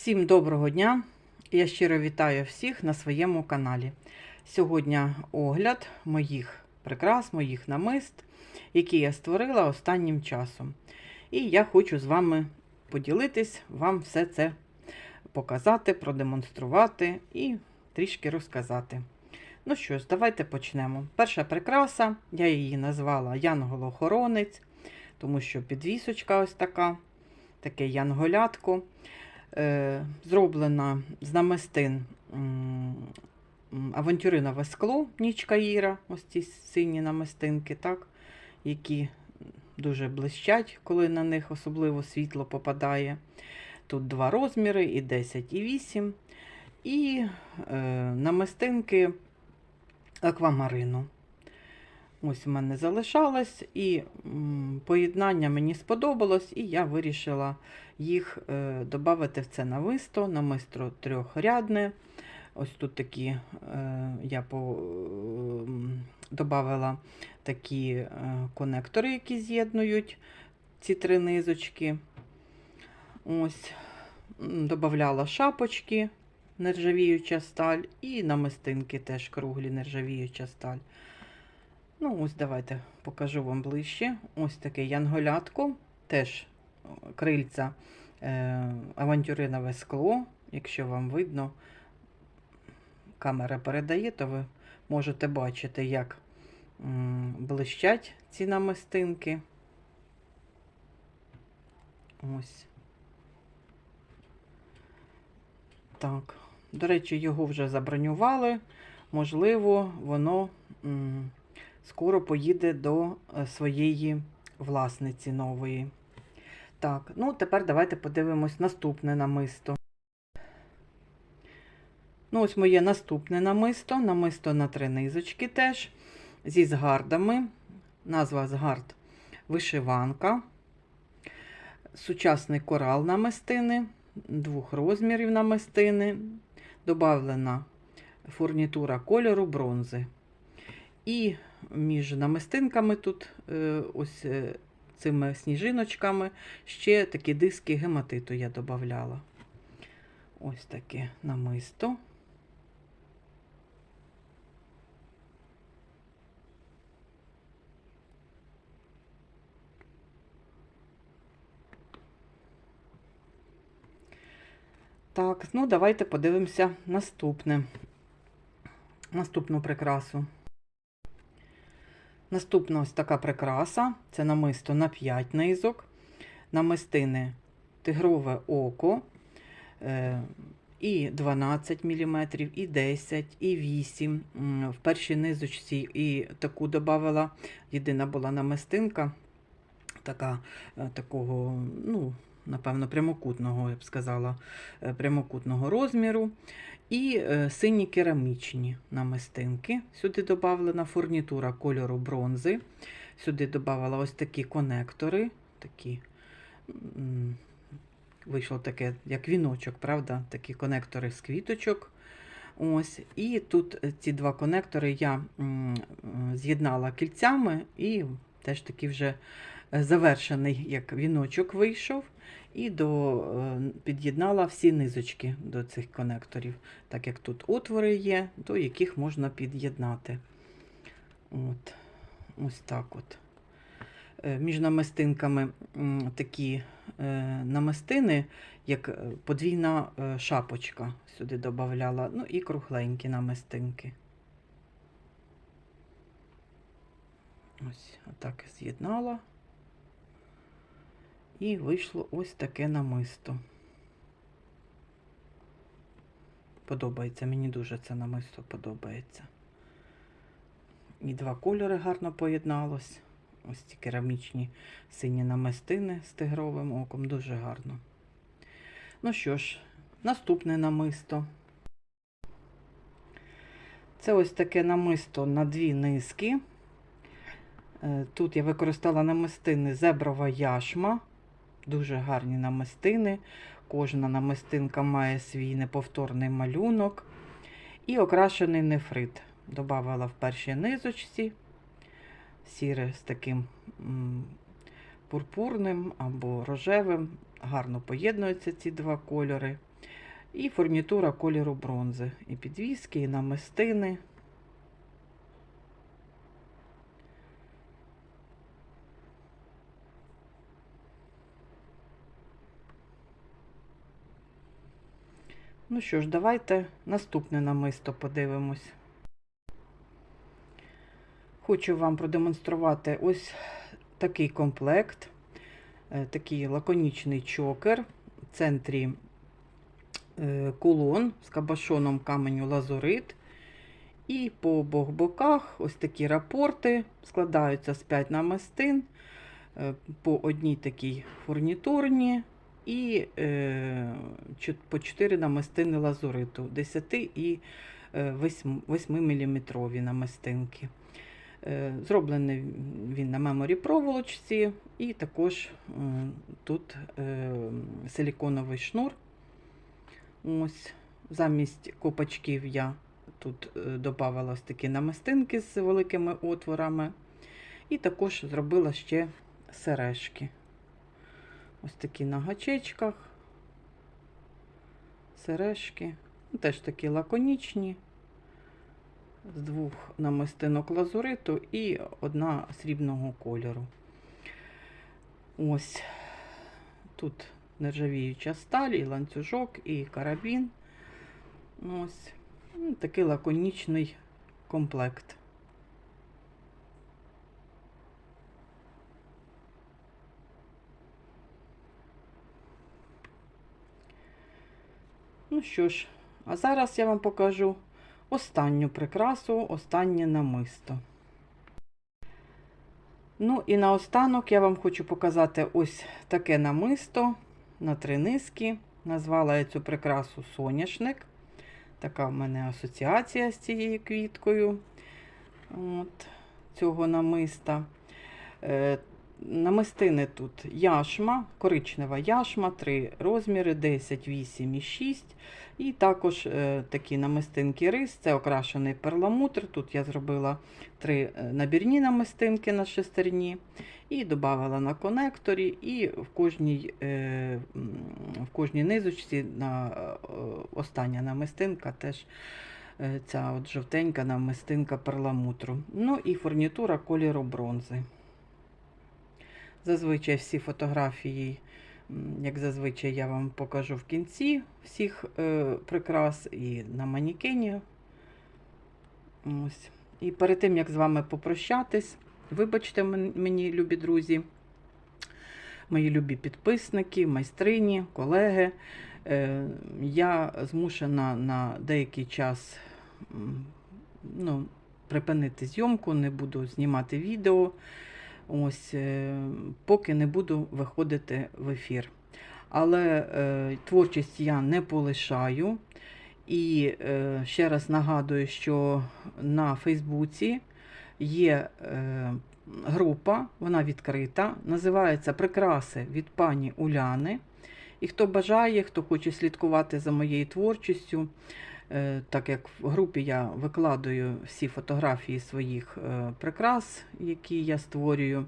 Всім доброго дня! Я щиро вітаю всіх на своєму каналі. Сьогодні огляд моїх прикрас, моїх намист, які я створила останнім часом. І я хочу з вами поділитись, вам все це показати, продемонструвати і трішки розказати. Ну що ж, давайте почнемо. Перша прикраса, я її назвала Янголохоронець, тому що підвісочка ось така, таке янголятко. Е, зроблена з намистин авантюринове скло, нічка Іра, ось ці сині намистинки, так, які дуже блищать, коли на них особливо світло попадає. Тут два розміри, і 10, і 8. І е, намистинки аквамарину. Ось у мене залишалось, і поєднання мені сподобалось, і я вирішила їх е, додати в це намисто, намисто трьохрядне. Ось тут такі е, я по, е, додала такі конектори, які з'єднують ці три низочки. Ось, додавала шапочки, нержавіюча сталь, і намистинки теж круглі, нержавіюча сталь. Ну, ось давайте покажу вам ближче. Ось таке янголятко, теж крильця е, авантюринове скло. Якщо вам видно, камера передає, то ви можете бачити, як блищать ці намистинки. Ось. Так. До речі, його вже забронювали. Можливо, воно скоро поїде до е, своєї власниці нової. Так, ну тепер давайте подивимось наступне намисто. Ну, ось моє наступне намисто. Намисто на три низочки теж. Зі згардами. Назва згард вишиванка. Сучасний корал намистини, двох розмірів намистини. Добавлена фурнітура кольору бронзи. І між намистинками тут е, ось е, цими сніжиночками ще такі диски гематиту я додавала. Ось таке намисто. Так, ну давайте подивимося наступне. Наступну прикрасу. Наступна ось така прикраса. Це намисто на 5 низок, намистини тигрове око е, і 12 мм, і 10, і 8 В першій низочці і таку додавала, єдина була намистинка, така, е, такого, ну, напевно, прямокутного, я б сказала, е, прямокутного розміру. І е, сині керамічні намистинки. Сюди додавлена фурнітура кольору бронзи. Сюди додавала ось такі конектори. Такі, Вийшло таке, як віночок, правда? Такі конектори з квіточок. Ось. І тут ці два конектори я з'єднала кільцями і теж такий вже завершений, як віночок вийшов. І до, е, під'єднала всі низочки до цих конекторів, так як тут отвори є, до яких можна під'єднати. От, Ось так от. Е, Між намистинками такі е, намистини, як е, подвійна е, шапочка сюди додавала, ну і кругленькі намистинки. Ось, отак з'єднала. І вийшло ось таке намисто. Подобається, мені дуже це намисто подобається. І два кольори гарно поєдналось. Ось ці керамічні сині намистини з тигровим оком, дуже гарно. Ну що ж, наступне намисто. Це ось таке намисто на дві низки. Е, Тут я використала намистини зеброва яшма. Дуже гарні намистини. Кожна намистинка має свій неповторний малюнок. І окрашений нефрит. Добавила в першій низочці сіре з таким пурпурним або рожевим. Гарно поєднуються ці два кольори. І фурнітура кольору бронзи. І підвіски, і намистини. Ну що ж, давайте наступне намисто подивимось. Хочу вам продемонструвати ось такий комплект, е, такий лаконічний чокер. В центрі е, кулон з кабашоном каменю лазурит. І по обох боках ось такі рапорти складаються з 5 намистин, е, по одній такій фурнітурні і е, по 4 намистини лазуриту, 10 і 8, 8 мм намистинки. Е, Зроблений він на меморі проволочці, і також е, тут е, силіконовий шнур. Ось, замість копачків я тут е, додавала ось такі намистинки з великими отворами. І також зробила ще сережки. Ось такі на гачечках. Сережки. Ну, Теж такі лаконічні. З двох намистинок лазуриту і одна срібного кольору. Ось тут нержавіюча сталь, і ланцюжок, і карабін. Ось Ну, такий лаконічний комплект. Ну що ж, а зараз я вам покажу останню прикрасу, останнє намисто. Ну і наостанок я вам хочу показати ось таке намисто на три низки. Назвала я цю прикрасу соняшник. Така в мене асоціація з цією квіткою от, цього намиста. Намистини тут яшма, коричнева яшма, три розміри 10, 8 і 6. І також е, такі намистинки рис, це окрашений перламутр. Тут я зробила три е, набірні намистинки на шестерні. І додала на конекторі, і в кожній, е, в кожній низочці на е, остання намистинка теж е, ця от жовтенька намистинка перламутру. Ну і фурнітура кольору бронзи. Зазвичай всі фотографії, як зазвичай, я вам покажу в кінці всіх е, прикрас і на манікені. Ось. І перед тим, як з вами попрощатись, вибачте мені, любі друзі, мої любі підписники, майстрині, колеги. Е, я змушена на деякий час ну, припинити зйомку, не буду знімати відео. Ось, е, поки не буду виходити в ефір. Але е, творчість я не полишаю. І е, ще раз нагадую, що на Фейсбуці є е, група, вона відкрита, називається Прикраси від пані Уляни. І хто бажає, хто хоче слідкувати за моєю творчістю, так як в групі я викладаю всі фотографії своїх е, прикрас, які я створюю,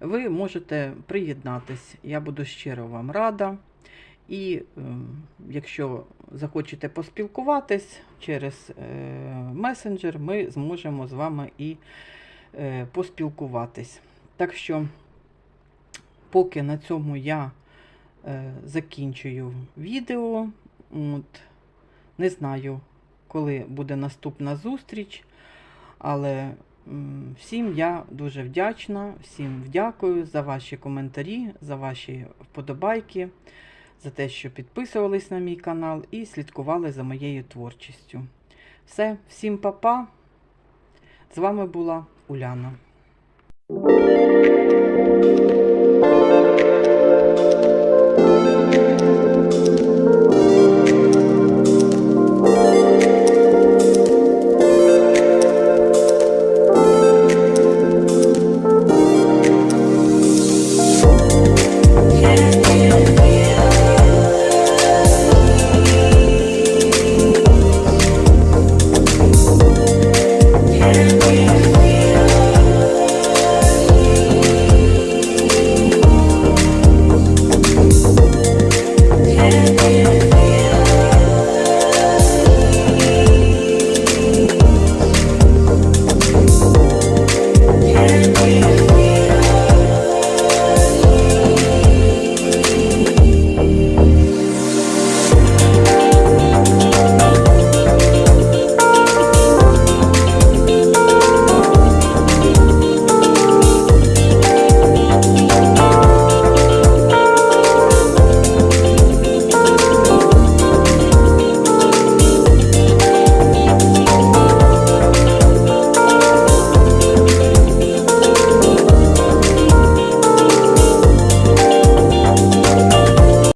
ви можете приєднатись. Я буду щиро вам рада. І е, якщо захочете поспілкуватись через е, месенджер, ми зможемо з вами і е, поспілкуватись. Так що, поки на цьому я е, закінчую відео, от, не знаю, коли буде наступна зустріч, але всім я дуже вдячна, всім дякую за ваші коментарі, за ваші вподобайки за те, що підписувались на мій канал і слідкували за моєю творчістю. Все, всім па-па. З вами була Уляна.